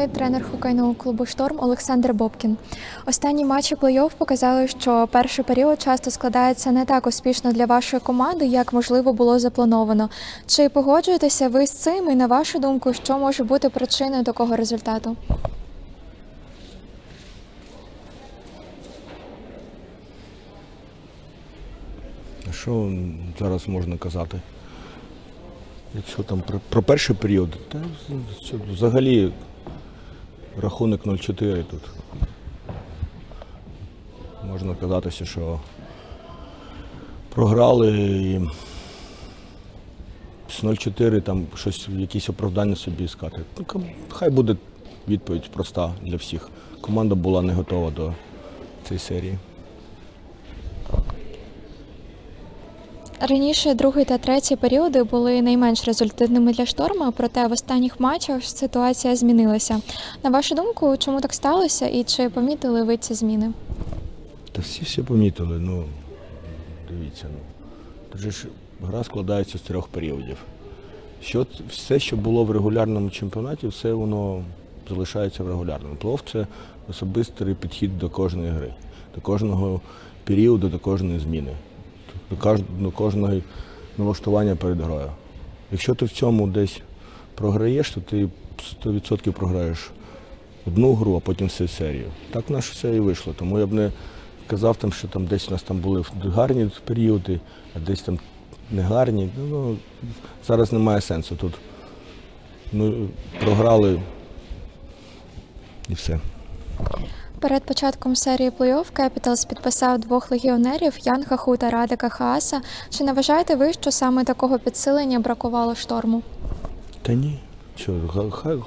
головний тренер хокейного клубу Шторм Олександр Бобкін. Останні матчі плей-офф показали, що перший період часто складається не так успішно для вашої команди, як можливо було заплановано. Чи погоджуєтеся ви з цим? І на вашу думку, що може бути причиною такого результату? Що зараз можна казати? Якщо там про, про перший період, та що, взагалі рахунок 0-4 тут. Можна казатися, що програли і з 0-4 там щось, якісь оправдання собі іскати. Ну, хай буде відповідь проста для всіх. Команда була не готова до цієї серії. Раніше другий та третій періоди були найменш результативними для шторма, проте в останніх матчах ситуація змінилася. На вашу думку, чому так сталося і чи помітили ви ці зміни? Та всі все помітили. Ну, дивіться, ну. Тут же ж гра складається з трьох періодів. Що, все, що було в регулярному чемпіонаті, все воно залишається в регулярному. Плов це особистий підхід до кожної гри, до кожного періоду, до кожної зміни, до, кожного налаштування перед грою. Якщо ти в цьому десь програєш, то ти 100% програєш одну гру, а потім всю серію. Так в нас все і вийшло. Тому я б не казав, там, що там десь у нас там були гарні періоди, а десь там не гарні. Ну, зараз немає сенсу. Тут ми програли і все. Перед початком серії плей-офф Кепіталс підписав двох легіонерів Янга Ху та Радика Хааса. Чи не вважаєте ви, що саме такого підсилення бракувало шторму? Та ні. Що,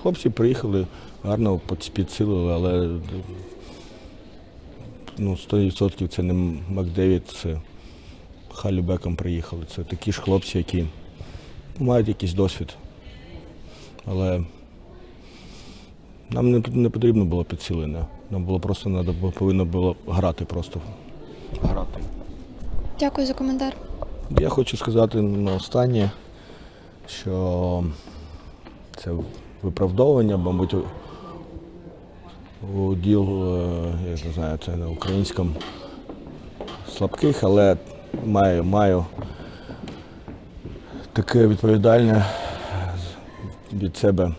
хлопці приїхали, гарно підсилили, але ну, 100% це не Макдевід, це Халібеком приїхали. Це такі ж хлопці, які мають якийсь досвід. Але нам не потрібно було підсилення. Нам було просто надо, було- повинно було грати просто. Грати. Дякую за коментар. Я хочу сказати на останнє, що це виправдовування, мабуть, у- у діл, е, я не знаю, це на українському слабких, але маю, маю таке відповідальне від себе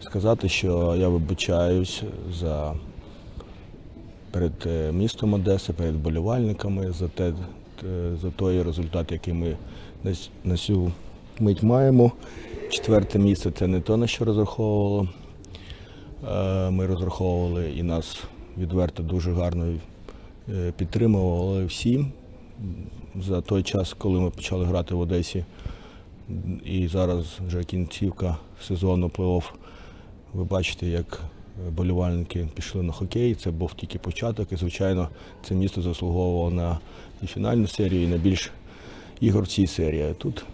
сказати, що я вибачаюсь за перед е, містом Одеси, перед болівальниками за те, те- за той результат, який ми на, цю мить маємо. Четверте місце це не то, на що розраховувало. Е, Ми розраховували і нас відверто дуже гарно е, підтримували всі. За той час, коли ми почали грати в Одесі, і зараз вже кінцівка сезону плей-офф, ви бачите, як е, болівальники пішли на хокей. Це був тільки початок. І, звичайно, це місто заслуговувало на і фінальну серію, і на більш ігор в цій серії. Тут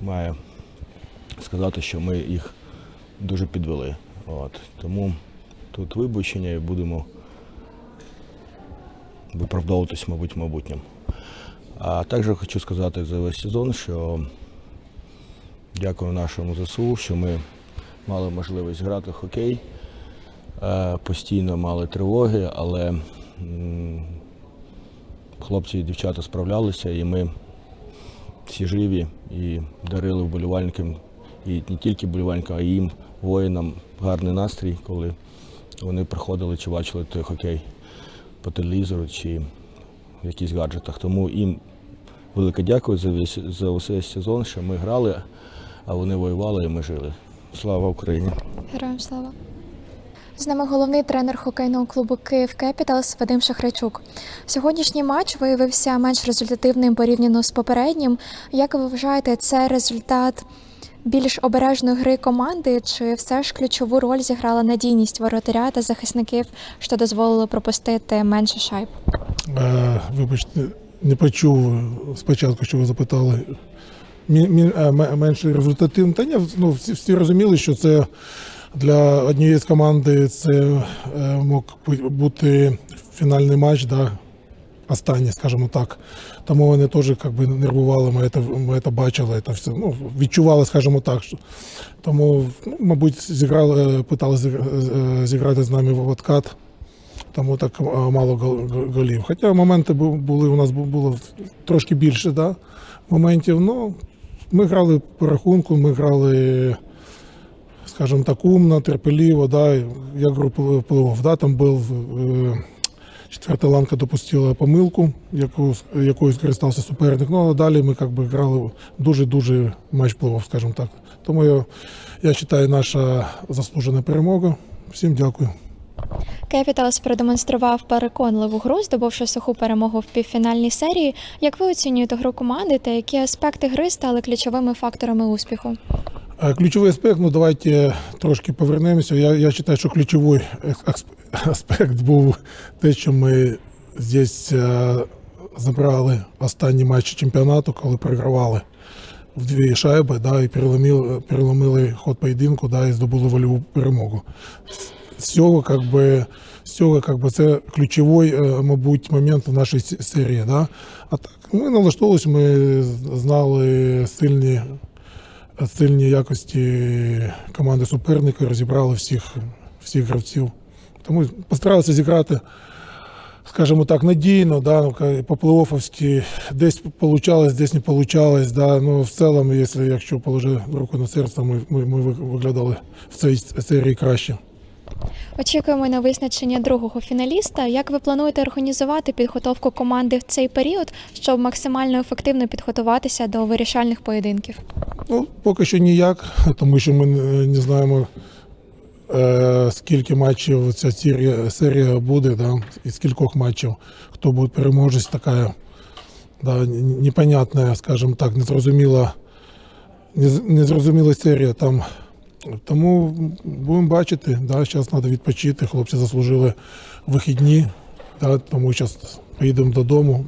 маю сказати, що ми їх дуже підвели. От. Тому тут вибачення і будемо виправдовуватись, мабуть, майбутньому. А також хочу сказати за весь сезон, що дякую нашому ЗСУ, що ми мали можливість грати в хокей. Е, Постійно мали тривоги, але хлопці і дівчата справлялися, і ми всі живі і дарили вболівальникам, і не тільки вболівальникам, а й їм, воїнам, гарний настрій, коли вони приходили чи бачили той хокей по телевізору чи в якихось гаджетах. Тому їм велике дякую за весь за весь сезон, що ми грали, а вони воювали і ми жили. Слава Україні! Героям слава. З нами головний тренер хокейного клубу Київ Кепіталс Вадим Шахричук. Сьогоднішній матч виявився менш результативним порівняно з попереднім. Як ви вважаєте, це результат більш обережної гри команди, чи все ж ключову роль зіграла надійність воротаря та захисників, що дозволило пропустити менше шайб? Е, Вибачте, не почув спочатку, що ви запитали. Е, Менше результативно. Та ні, ну, всі, всі розуміли, що це для однієї з команди це е, мог бути фінальний матч, да, останні, скажімо так. Тому вони теж би, нервували, ми це, ми це бачили, це все, ну, відчували, скажімо так. Тому, ну, мабуть, зіграли, питали е, зіграти з нами в откат, тому так е, мало гол- гол- голів. Хоча моменти були, у нас було трошки більше да, моментів. Ну, ми грали по рахунку, ми грали, скажімо так, умно, терпеливо, да, як гру плей-офф. Да, там був е, четверта ланка допустила помилку, яку, якою скористався суперник. Ну, а далі ми як би, грали дуже-дуже матч плей-офф, так. Тому я, я вважаю, наша заслужена перемога. Всім дякую. Кепіталс продемонстрував переконливу гру, здобувши суху перемогу в півфінальній серії. Як ви оцінюєте гру команди та які аспекти гри стали ключовими факторами успіху? Е, Ключовий аспект, ну давайте трошки повернемося. Я, я вважаю, що ключовий аспект був те, що ми здесь е, забрали останні матчі чемпіонату, коли програвали в дві шайби, да, і переломили, переломили ход поєдинку, да, і здобули вольову перемогу. З цього, как би, з цього как би, це ключовий, е, мабуть, момент в нашій серії. Да? А так, ми налаштовувалися, ми знали сильні сильні якості команди суперника, розібрали всіх, всіх гравців. Тому постаралися зіграти, скажімо так, надійно, да, ну, ка- по-плей-оффовськи. Десь вийшло, десь не вийшло. Да. Ну, в цілому, якщо, якщо положити руку на серце, ми, ми, ми виглядали в цій серії краще. Очікуємо на визначення другого фіналіста. Як ви плануєте організувати підготовку команди в цей період, щоб максимально ефективно підготуватися до вирішальних поєдинків? Ну, поки що ніяк, тому що ми не не знаємо, е, скільки матчів ця серія буде, да, і скількох матчів, хто буде переможець, така да, непонятна, скажімо так, незрозуміла, незрозуміла серія там. Тому будемо бачити, да, зараз треба відпочити. Хлопці заслужили вихідні, да, тому зараз поїдемо додому,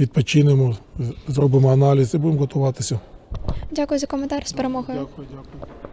відпочинемо, зробимо аналіз і будемо готуватися. Дякую за коментар з перемогою. Дякую, дякую.